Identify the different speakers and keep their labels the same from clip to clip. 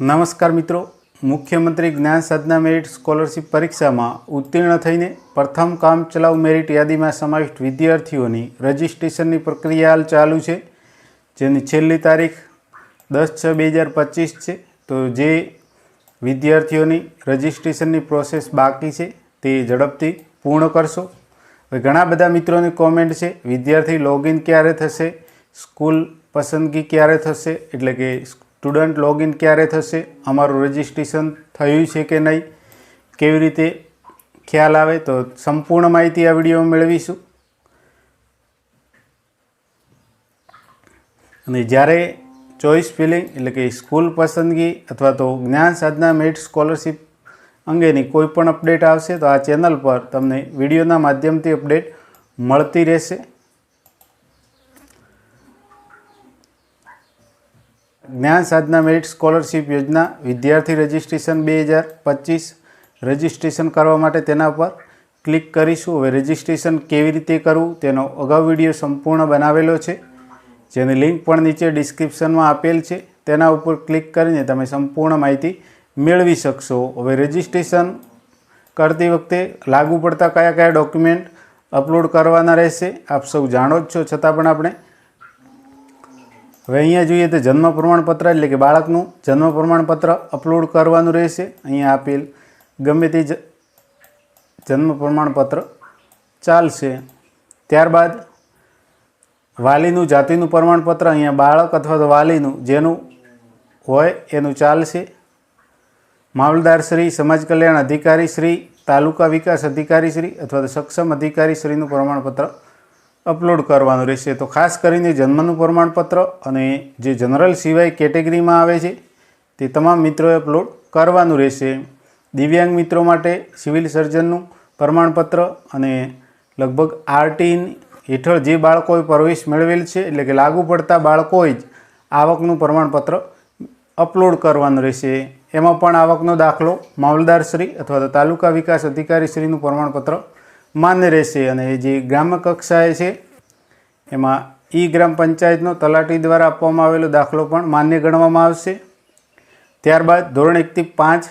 Speaker 1: નમસ્કાર મિત્રો. મુખ્યમંત્રી જ્ઞાન સાધના મેરિટ સ્કોલરશિપ પરીક્ષામાં ઉત્તીર્ણ થઈને પ્રથમ કામ ચલાઉ મેરિટ યાદીમાં સમાવિષ્ટ વિદ્યાર્થીઓની રજિસ્ટ્રેશનની પ્રક્રિયા હાલ ચાલુ છે. જેની છેલ્લી તારીખ દસ છ બે હજાર પચીસ છે. તો જે વિદ્યાર્થીઓની રજિસ્ટ્રેશનની પ્રોસેસ બાકી છે તે ઝડપથી પૂર્ણ કરશો. હવે ઘણા બધા મિત્રોની કોમેન્ટ છે, વિદ્યાર્થી લોગિન ક્યારે થશે, સ્કૂલ પસંદગી ક્યારે થશે, એટલે કે સ્ટુડન્ટ લોગિન ક્યારે થશે, અમારું રજિસ્ટ્રેશન થયું છે કે નહીં, કેવી રીતે ખ્યાલ આવે, તો સંપૂર્ણ માહિતી આ વિડીયોમાં મેળવીશું. અને જ્યારે ચોઇસ ફિલિંગ એટલે કે સ્કૂલ પસંદગી અથવા તો જ્ઞાન સાધના મેટ સ્કોલરશિપ અંગેની કોઈ પણ અપડેટ આવશે, તો આ ચેનલ પર તમને વિડીયોના માધ્યમથી અપડેટ મળતી રહેશે. જ્ઞાન સાધના મેરિટ સ્કોલરશિપ યોજના, વિદ્યાર્થી રજિસ્ટ્રેશન બે હજાર પચીસ, રજિસ્ટ્રેશન કરવા માટે તેના પર ક્લિક કરીશું. હવે રજિસ્ટ્રેશન કેવી રીતે કરવું તેનો અગાઉ વીડિયો સંપૂર્ણ બનાવેલો છે. જેની લિંક પણ નીચે ડિસ્ક્રિપ્શનમાં આપેલ છે. તેના ઉપર ક્લિક કરીને તમે સંપૂર્ણ માહિતી મેળવી શકશો. હવે રજિસ્ટ્રેશન કરતી વખતે લાગુ પડતા કયા કયા ડોક્યુમેન્ટ અપલોડ કરવાના રહેશે, આપ સૌ જાણો જ છો. છતાં પણ આપણે હવે અહીંયા જોઈએ તો જન્મ પ્રમાણપત્ર એટલે કે બાળકનું જન્મ પ્રમાણપત્ર અપલોડ કરવાનું રહેશે. અહીંયા આપેલ ગમે તે જન્મ પ્રમાણપત્ર ચાલશે. ત્યારબાદ વાલીનું જાતિનું પ્રમાણપત્ર અહીંયા બાળક અથવા તો વાલીનું જેનું હોય એનું ચાલશે. મામલદાર શ્રી, સમાજ કલ્યાણ અધિકારી શ્રી, તાલુકા વિકાસ અધિકારી શ્રી અથવા તો સક્ષમ અધિકારી શ્રીનું પ્રમાણપત્ર અપલોડ કરવાનું રહેશે. તો ખાસ કરીને જન્મનું પ્રમાણપત્ર અને જે જનરલ સિવાય કેટેગરીમાં આવે છે, તે તમામ મિત્રોએ અપલોડ કરવાનું રહેશે. દિવ્યાંગ મિત્રો માટે સિવિલ સર્જનનું પ્રમાણપત્ર અને લગભગ આરટીન હેઠળ જે બાળકોએ પ્રવેશ મેળવેલ છે, એટલે કે લાગુ પડતા બાળકોએ જ આવકનું પ્રમાણપત્ર અપલોડ કરવાનું રહેશે. એમાં પણ આવકનો દાખલો મામલદારશ્રી અથવા તો તાલુકા વિકાસ અધિકારીશ્રીનું પ્રમાણપત્ર માન્ય રહેશે અને જે ગ્રામ્ય કક્ષાએ છે, એમાં ઈ ગ્રામ પંચાયતનો તલાટી દ્વારા આપવામાં આવેલો દાખલો પણ માન્ય ગણવામાં આવશે. ત્યારબાદ ધોરણ એકથી પાંચ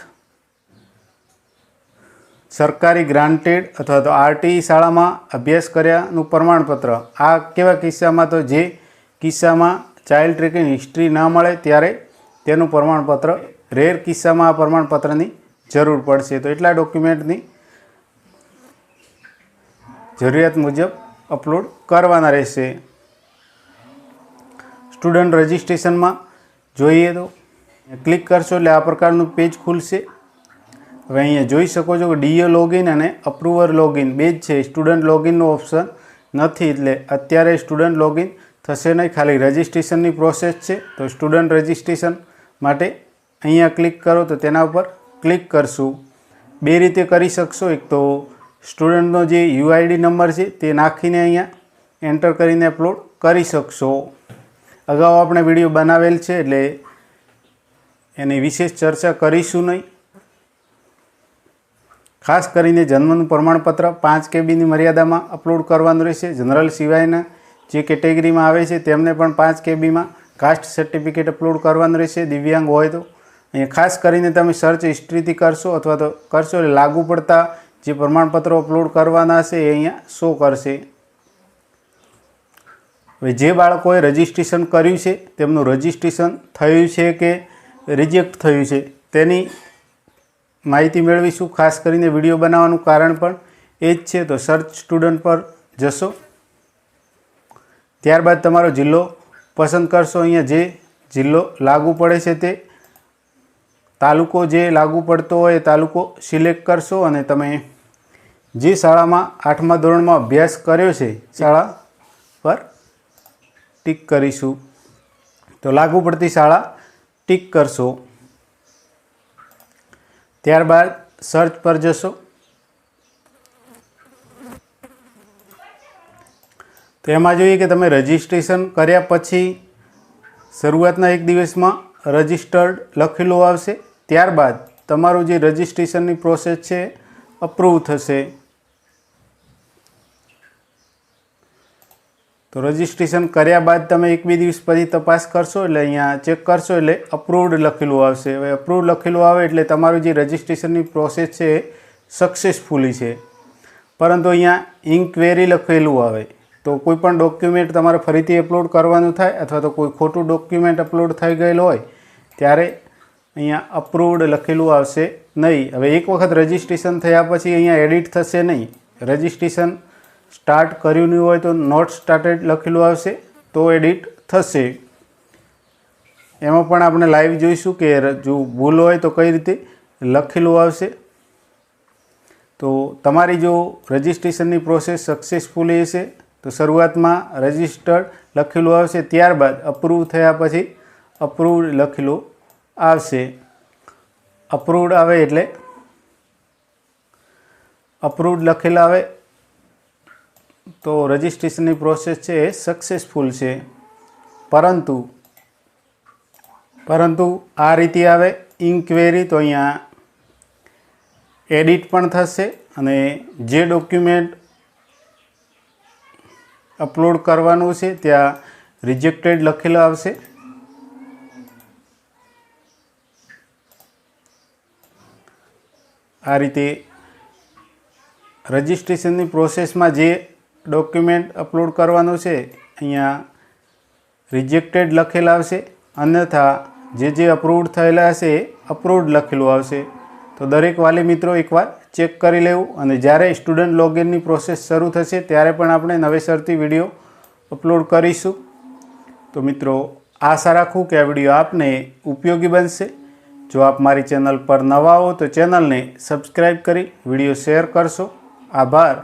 Speaker 1: સરકારી ગ્રાન્ટેડ અથવા તો આરટીઈ શાળામાં અભ્યાસ કર્યાનું પ્રમાણપત્ર. આ કેવા કિસ્સામાં તો જે કિસ્સામાં ચાઇલ્ડ ટ્રેકિંગ હિસ્ટ્રી ના મળે ત્યારે તેનું પ્રમાણપત્ર, રેર કિસ્સામાં આ પ્રમાણપત્રની જરૂર પડશે. તો એટલા ડોક્યુમેન્ટની જરૂરિયાત મુજબ અપલોડ કરવાના રહેશે. સ્ટુડન્ટ રજિસ્ટ્રેશનમાં જોઈએ તો ક્લિક કરશો એટલે આ પ્રકારનું પેજ ખુલશે. હવે અહીંયા જોઈ શકો છો કે ડીઓ લોગિન અને અપ્રુવર લોગિન બે જ છે. સ્ટુડન્ટ લોગિનનો ઓપ્શન નથી એટલે અત્યારે સ્ટુડન્ટ લોગિન થશે નહીં. ખાલી રજિસ્ટ્રેશનની પ્રોસેસ છે. તો સ્ટુડન્ટ રજિસ્ટ્રેશન માટે અહીંયા ક્લિક કરો તો તેના ઉપર ક્લિક કરશું. બે રીતે કરી શકશો. એક તો સ્ટુડન્ટનો જે યુઆઈડી નંબર છે તે નાખીને અહીંયા એન્ટર કરીને અપલોડ કરી શકશો. અગાઉ આપણે વીડિયો બનાવેલ છે એટલે એની વિશેષ ચર્ચા કરીશું નહીં. ખાસ કરીને જન્મનું પ્રમાણપત્ર પાંચ કેબીની મર્યાદામાં અપલોડ કરવાનું રહેશે. જનરલ સિવાયના જે કેટેગરીમાં આવે છે તેમને પણ પાંચ કેબીમાં કાસ્ટ સર્ટિફિકેટ અપલોડ કરવાનું રહેશે. દિવ્યાંગ હોય તો. અહીંયા ખાસ કરીને તમે સર્ચ હિસ્ટ્રીથી કરશો અથવા તો કરશો એટલે લાગુ પડતા જે પ્રમાણપત્રો અપલોડ કરવાના છે એ અહીંયા શો કરશે. હવે જે બાળકોએ રજિસ્ટ્રેશન કર્યું છે, તેમનું રજિસ્ટ્રેશન થયું છે કે રિજેક્ટ થયું છે, તેની માહિતી મેળવીશું, ખાસ કરીને વીડિયો બનાવવાનું કારણ પણ એ જ છે. તો સર્ચ સ્ટુડન્ટ પર જશો. ત્યારબાદ તમારો જિલ્લો પસંદ કરશો. અહીંયા જે જિલ્લો લાગુ પડે છે તે તાલુકો જે લાગુ પડતો હોય એ તાલુકો સિલેક્ટ કરશો અને તમે જે શાળામાં આઠમા ધોરણમાં અભ્યાસ કર્યો છે, શાળા પર ટીક કરીશું. તો લાગુ પડતી શાળા ટીક કરશો. ત્યારબાદ સર્ચ પર જશો. તો એમાં જોઈએ કે તમે રજિસ્ટ્રેશન કર્યા પછી શરૂઆતના એક દિવસમાં રજિસ્ટર્ડ લખેલું આવશે. ત્યારબાદ તમારું જે રજિસ્ટ્રેશનની પ્રોસેસ છે અપ્રૂવ થશે. તો રજિસ્ટ્રેશન કર્યા બાદ તમે એક બે દિવસ પછી તપાસ કરશો એટલે અહીંયા ચેક કરશો એટલે અપ્રુવડ લખેલું આવશે. હવે અપ્રુવડ લખેલું આવે એટલે તમારું જે રજિસ્ટ્રેશનની પ્રોસેસ છે એ સક્સેસફુલી છે. પરંતુ અહીંયા ઇન્ક્વેરી લખેલું આવે. તો કોઈ પણ ડોક્યુમેન્ટ તમારે ફરીથી અપલોડ કરવાનું થાય અથવા તો કોઈ ખોટું ડોક્યુમેન્ટ અપલોડ થઈ ગયેલું હોય, ત્યારે અહીંયા અપ્રૂવડ લખેલું આવશે નહીં. હવે એક વખત રજિસ્ટ્રેશન થયા પછી અહીંયા એડિટ થશે નહીં. રજિસ્ટ્રેશન સ્ટાર્ટ કર્યું નહીં હોય તો નોટ સ્ટાર્ટેડ લખેલું આવશે, તો એડિટ થશે. એમાં પણ આપણે લાઈવ જોઈશું કે જો ભૂલ હોય તો કઈ રીતે લખેલું આવશે. તો તમારી જો રજિસ્ટ્રેશનની પ્રોસેસ સક્સેસફુલી હશે, તો શરૂઆતમાં રજિસ્ટર્ડ લખેલું આવશે, ત્યારબાદ અપ્રૂવ થયા પછી અપ્રૂવડ લખેલું આવશે. અપ્રૂવડ આવે એટલે અપ્રૂવડ લખેલા આવે તો રજિસ્ટ્રેશનની પ્રોસેસ છે, એ સક્સેસફુલ છે. પરંતુ પરંતુ આ રીતે આવે ઇન્ક્વેરી તો અહીંયા એડિટ પણ થશે અને જે ડોક્યુમેન્ટ અપલોડ કરવાનું છે, ત્યાં રિજેક્ટેડ લખેલું આવશે. આ રીતે રજિસ્ટ્રેશનની પ્રોસેસમાં જે ડોક્યુમેન્ટ અપલોડ કરવાનું છે, અહીંયા રિજેક્ટેડ લખેલ આવશે. અન્યથા જે જે અપ્રૂવડ થયેલા હશે એ અપ્રૂવડ લખેલું આવશે. તો દરેક વાલી મિત્રો એકવાર ચેક કરી લેવું અને જ્યારે સ્ટુડન્ટ લોગિનની પ્રોસેસ શરૂ થશે, ત્યારે પણ આપણે નવેસરથી વીડિયો અપલોડ કરીશું. તો મિત્રો, આશા રાખું કે આ વીડિયો આપને ઉપયોગી બનશે. જો આપ મારી ચેનલ પર નવા હો, તો ચેનલને સબસ્ક્રાઈબ કરી વીડિયો શેર કરશો. આભાર.